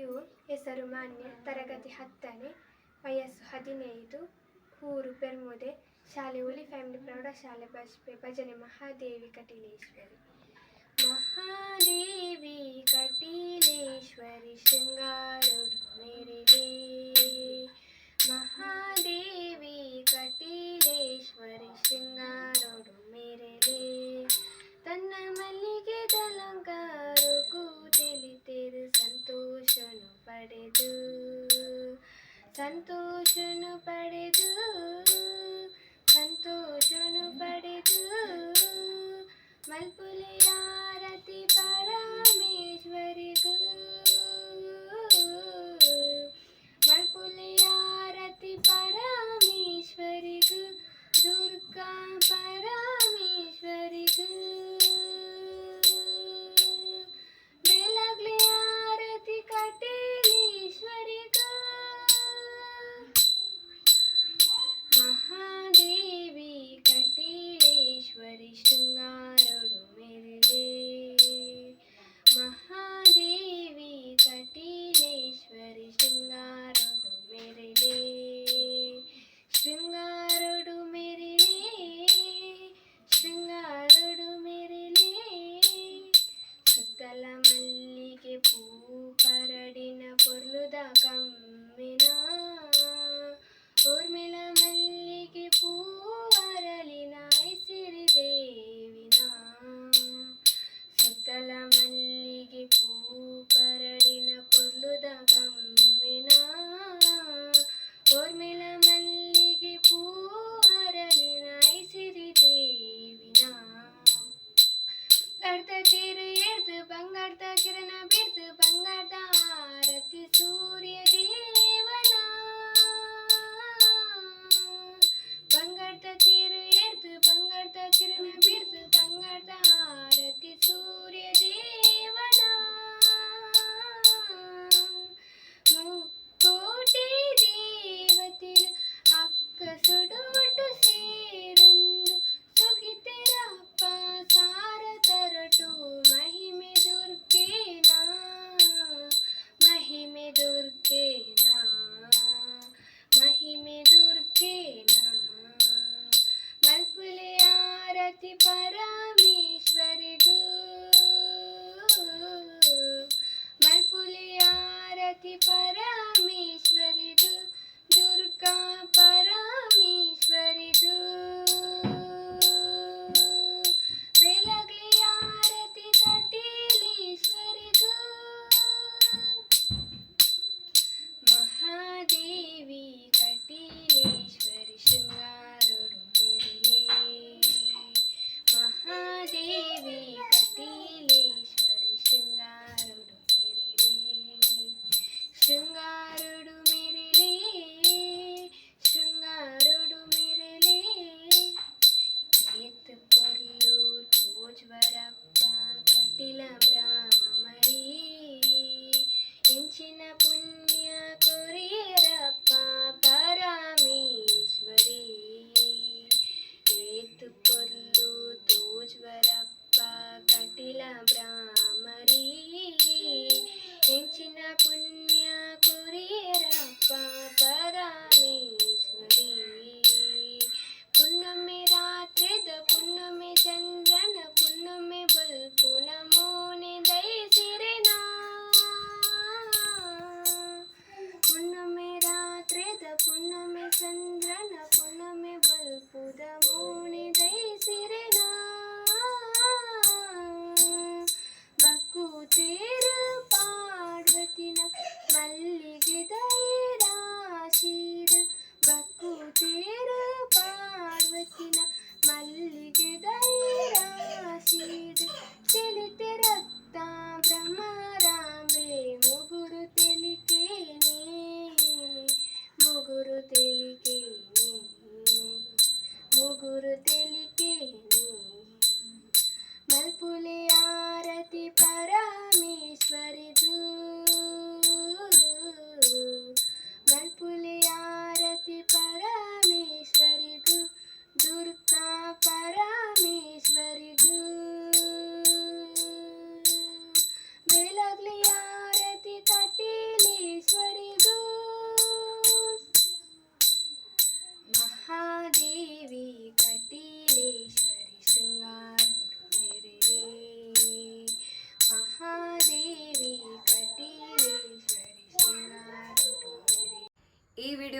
ಮರಿಯೂಮ್ ಹೆಸರು ಮಾನ್ಯ ತರಗತಿ ಹತ್ತನೇ ವಯಸ್ಸು ಹದಿನೈದು ಊರು ಪೆರ್ಮುದೆ ಶಾಲೆ ಹುಲಿ ಫ್ಯಾಮಿಲಿ ಪ್ರೌಢಶಾಲೆ ಬಸ್ಪೆ ಭಜನೆ ಮಹಾದೇವಿ ಕಟೀಲೇಶ್ವರಿ ಮಹಾದೇವಿ ಕಟೀಲೇಶ್ವರಿ ಶೃಂಗಾರ ಪಡೆದು ಸಂತೋಷನು ಪಡೆದು ಸಂತೋಷನು ಪಡೆದು ಮಲ್ಪುಲೆಯ ಬಂಗಾರದ ತೇರು ಎಡ್ದು ಬಂಗಾರದ ಕಿರಣ ಬಿಡ್ದು ಬಂಗಾರದ ಆರತಿಸೂ ಜಗತಿ ಪರಮೇಶ್ವರಿಗೂ ಮಲ್ಪುಲಿಯಾರತಿ ಪರಮೇಶ್ವರಿಗೂ ದುರ್ಗಾ ಪರಮೇಶ್ವರಿಗೂ Tila Abraham.